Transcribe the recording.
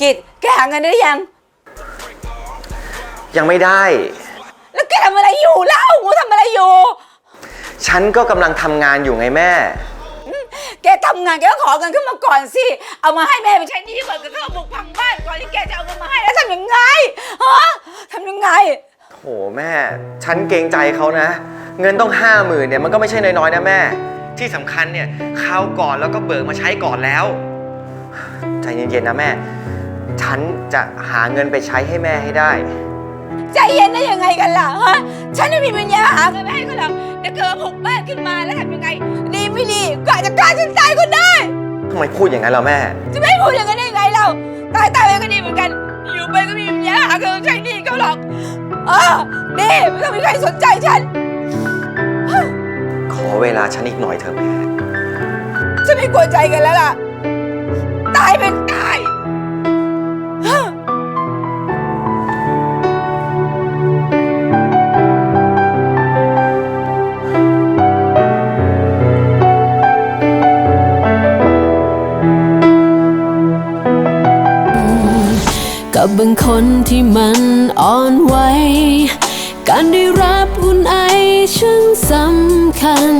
กิจแกหาเงินได้ยัง ยังไม่ได้ แล้วแกทำอะไรอยู่เล่าหมูทำอะไรอยู่ ฉันก็กำลังทำงานอยู่ไงแม่ แกทำงานแกก็ขอเงินขึ้นมาก่อนสิ เอามาให้แม่ไปใช้หนี้ก่อนก็เข้าบุกพังบ้านก่อนที่แกจะเอาเงินมาให้แล้วทำยังไงฮะทำยังไง โหแม่ ฉันเกรงใจเขานะ เงินต้องห้าหมื่นเนี่ยมันก็ไม่ใช่น้อยๆนะแม่ ที่สำคัญเนี่ยคราวก่อนแล้วก็เบิกมาใช้ก่อนแล้ว ใจเย็นๆนะแม่ ฉันจะหาเงินไปใช้ให้แม่ให้ได้ ใจเย็นได้ยังไงกันล่ะฮะฉันไม่มีปัญญาหาเงินไปให้เขาหรอกเดี๋ยวเกิดบุกบ้านขึ้นมาแล้วทำยังไง ดีไม่ดีก็อาจจะฆ่าฉันตายก็ได้ ทำไมพูดอย่างนั้นล่ะแม่ จะไม่ให้พูดอย่างนั้นได้ยังไงเราตายตายไปก็ดีเหมือนกัน อยู่ไปก็ไมมีปัญญาหาเงินใช้หนี้เขาหรอกเออดีไม่ต้องมีใครสนใจฉัน ขอเวลาฉันอีกหน่อยเถอะแม่ ฉันไม่กลัวใจกันแล้วล่ะ กับบางคนที่มันอ่อนไหวการได้รับอุ่นไอช่างสำคัญ